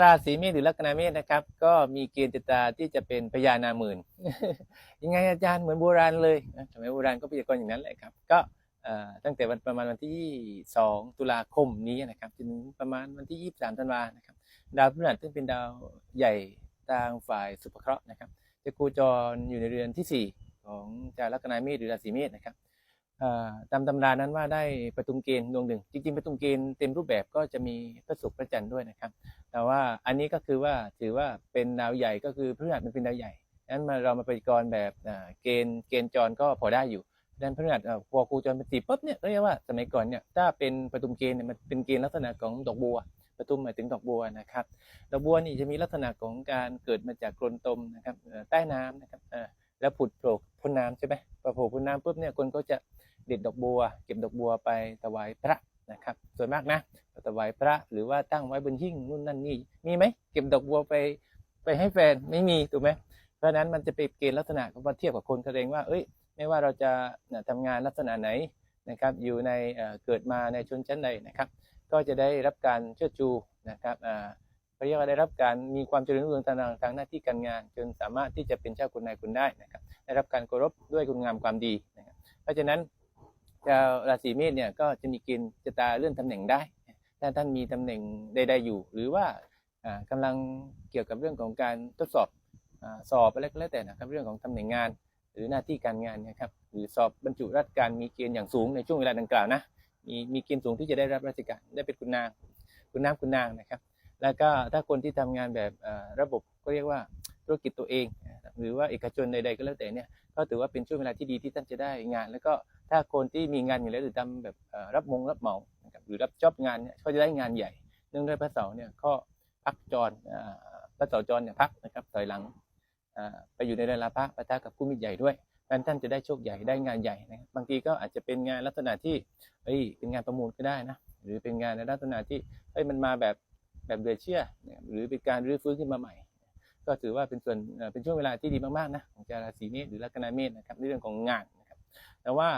ราศีเมษหรือลัคนาเมษนะครับ ก็มีเกณฑ์ชะตาที่จะเป็นพญานาหมื่นยังไงอาจารย์เหมือนโบราณเลยนะสมัยโบราณก็พยากรณ์อย่างนั้นแหละครับ ก็ตั้งแต่วันประมาณวันที่ 2 ตุลาคมนี้นะครับจนถึงประมาณวันที่ 23ธันวานะครับ ดาวพฤหัสซึ่งเป็นดาวใหญ่ทางฝ่ายสุภเคราะห์นะครับจะโคจรอยู่ในเรือนที่ 4 ของจาลัคนาเมษหรือราศีเมษนะครับ ตามตำรานั้นว่าได้ประตุมเกณฑ์ดวงหนึ่ง จริงๆประตุมเกณฑ์เต็มรูปแบบก็จะมีพระศุกร์พระจันทร์ด้วยนะครับ แต่ว่าอันนี้ก็คือว่าถือว่าเป็นดาวใหญ่ก็คือพฤหัสมันเป็นดาวใหญ่นั้นมาเรามาปฏิกรณ์แบบเกณฑ์เกณฑ์จรก็พอได้อยู่ดังนั้นพฤหัสเอ่อพอครูจรเป็นตีปุ๊บเนี่ยเรียกว่าสมัยก่อนเนี่ยถ้าเป็นประตุมเกณฑ์เนี่ยมันเป็นเกณฑ์ลักษณะของดอกบัวประตุมหมายถึงดอกบัวนะครับดอกบัวนี่จะมีลักษณะของการเกิดมาจากโคลนตมนะครับใต้น้ำนะครับแล้วผุดโผล่พ้นน้ำใช่ไหมพอโผล่พ้นน้ำปุ๊บเนี่ยคนก็จะ เด็ดดอกบัว เก็บดอกบัวไปถวายพระนะครับ ส่วนมากนะถวายพระหรือว่าตั้งไว้บนหิ้งนู่นนั่นนี่มีไหมเก็บดอกบัวไปไปให้แฟนไม่มีถูกไหมเพราะฉะนั้นมันจะเป็นเกณฑ์ลักษณะมาเทียบกับคนแสดงว่า เอ้ย ไม่ว่าเราจะนะทำงานลักษณะไหนนะครับอยู่ในเเกิดมาในชนชั้นใดนะครับ ก็จะได้รับการเชิดชูนะครับเขาเรียกว่าได้รับการมีความเจริญรุ่งเรืองทางทางหน้าที่การงาน จนสามารถที่จะเป็นเจ้าคุณนายคุณได้นะครับได้รับการเคารพด้วยคุณงามความดีนะครับเพราะฉะนั้น ชาวราศีเมษเนี่ยก็จะมีเกณฑ์ชะตาเลื่อนตำแหน่งได้ ถ้าท่านมีตำแหน่งใดๆอยู่ หรือว่าอ่ากำลังเกี่ยวกับเรื่องของการทดสอบอสอบอะไรก็แล้วแต่นะครับเรื่องของตำแหน่งงาน หรือหน้าที่การงานนะครับหรือสอบบรรจุราชการมีเกณฑ์อย่างสูงในช่วงเวลาดังกล่าวนะมีมีเกณฑ์สูงที่จะได้รับราชการได้เป็นคุณนางคุณน้ำคุณนางนะครับ แล้วก็ถ้าคนที่ทำงานแบบระบบก็เรียกว่าธุรกิจตัวเอง หรือว่าเอกชนใดๆก็แล้วแต่เนี่ย ก็ถือว่าเป็นช่วงเวลาที่ดีที่ท่านจะได้งาน แล้วก็ถ้าคนที่มีงานอยู่แล้วหรือทำแบบรับมงรับเหมานะครับหรือรับจอบงานเนี่ยก็จะได้งานใหญ่ เนื่องด้วยพระเสาเนี่ยก็พักจรอ่าพระเสาจรเนี่ยพักนะครับถอยหลังไปอยู่ในเรือนลาภะปะทะกับผู้มิตรใหญ่ด้วยนั้นท่านจะได้โชคใหญ่ได้งานใหญ่นะครับบางทีก็อาจจะเป็นงานลักษณะที่เอ้ยเป็นงานประมูลก็ได้นะหรือเป็นงานในลักษณะที่เอ้ยมันมาแบบแบบเหลือเชื่อหรือเป็นการรื้อฟื้นขึ้นมาใหม่ ก็ถือว่าเป็นส่วนเป็นช่วงเวลาที่ดีมากๆนะของชาวราศีเมษหรือลัคนาเมษนะครับในเรื่องของงานนะครับ แต่ว่า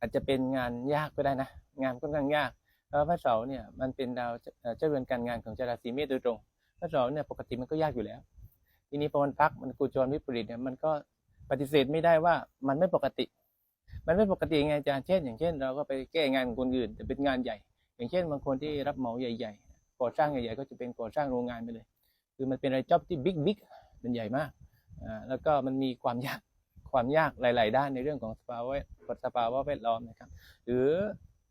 อาจจะเป็นงานยากก็ได้นะ งานค่อนข้างยากเพราะว่าพระเสาร์เนี่ยมันเป็นดาวเจ้าเรือนการงานของชาวราศีเมษโดยตรง พระเสาร์เนี่ยปกติมันก็ยากอยู่แล้ว ทีนี้พอมันพักมันกูจรวิปริตเนี่ยมันก็ปฏิเสธไม่ได้ว่ามันไม่ปกติ มันไม่ปกติยังไงอาจารย์เช่น อย่างเช่น เราก็ไปแก้งานของคนอื่น แต่เป็นงานใหญ่ อย่างเช่นบางคนที่รับเหมาใหญ่ ๆ ก่อสร้างใหญ่ๆก็จะเป็นก่อสร้างโรงงานไปเลย คือมันเป็นอะไรจ็อบที่บิ๊กบิ๊กมันใหญ่มากอ่าแล้วก็มันมีความยากความยากหลาย ๆ ด้านในเรื่องของสภาวะสภาวะแวดล้อมนะครับ หรือ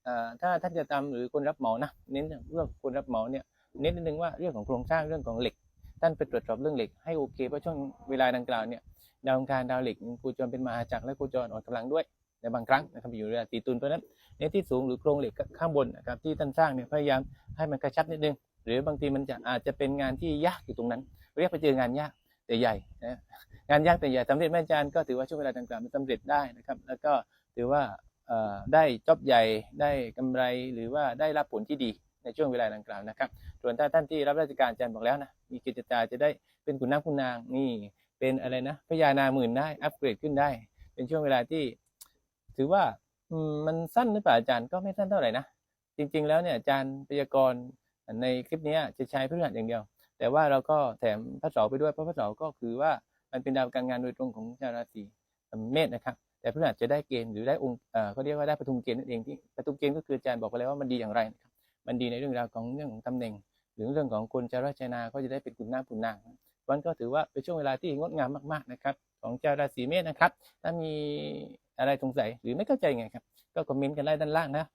อ่าถ้าท่านจะทำหรือคนรับเหมานะเน้นเรื่องคนรับเหมาเนี่ยเน้นนิดนึงว่าเรื่องของโครงสร้างเรื่องของเหล็กท่านไปตรวจสอบเรื่องเหล็กให้โอเคเพราะช่วงเวลาดังกล่าวเนี่ยดาวอังารดาวเหล็กโคจรเป็นมหาจักรและโคจรอ่อนกำลังด้วยในบางครั้งนะครับอยู่ในราศีตุลเพราะนั้นในที่สูงหรือโครงเหล็กข้างบนนะครับที่ท่านสร้างเนี่ยพยายามให้มันกระชับนิดนึง หรือบางทีมันจะอาจจะเป็นงานที่ยากอยู่ตรงนั้น เรียกไปเจองานยากแต่ใหญ่นะงานยากแต่ใหญ่สำเร็จไหมอาจารย์ก็ถือว่าช่วงเวลาดังกล่าวมันสำเร็จได้นะครับ แล้วก็ถือว่าได้จอบใหญ่ได้กำไรหรือว่าได้รับผลที่ดีในช่วงเวลาดังกล่าวนะครับ ส่วนถ้าท่านที่รับราชการอาจารย์บอกแล้วนะมีกิจจาจะได้เป็นขุนนางคุณนางนี่เป็นอะไรนะพญานาหมื่นได้อัปเกรดขึ้นได้ เป็นช่วงเวลาที่ ถือว่ามมันสั้นหรือเปล่าอาจารย์ก็ไม่สั้นเท่าไหร่นะจริง ๆ แล้วเนี่ยอาจารย์พยากรณ์ ในคลิปนี้จะใช้พฤหัสอย่างเดียว แต่ว่าเราก็แถมพระเสาร์ไปด้วยเพราะพระเสาร์ก็คือว่ามันเป็นดาวการงานโดยตรงของชาวราศีเมษนะครับ แต่พฤหัสจะได้เกณฑ์หรือได้องค์เอ่อเขาเรียกว่าได้ปทุมเกณฑ์นั่นเองที่ปทุมเกณฑ์ก็คืออาจารย์บอกไปแล้วว่ามันดีอย่างไรนะครับมันดีในเรื่องราวของเรื่องของตำแหน่ง หรือเรื่องของคนชาวราชนาก็จะได้เป็นคุณน้าคุณนางวันก็ถือว่าเป็นช่วงเวลาที่งดงามมากๆนะครับ ของชาวราศีเมษนะครับ ถ้ามีอะไรสงสัยหรือไม่เข้าใจไงครับ ก็คอมเมนต์กันได้ด้านล่างนะ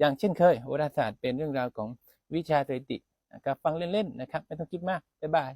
อย่างเช่นเคยโหราศาสตร์เป็นเรื่องราวของ วิชาสถิตินะครับฟังเล่นๆนะครับไม่ต้องคิดมากบ๊ายบาย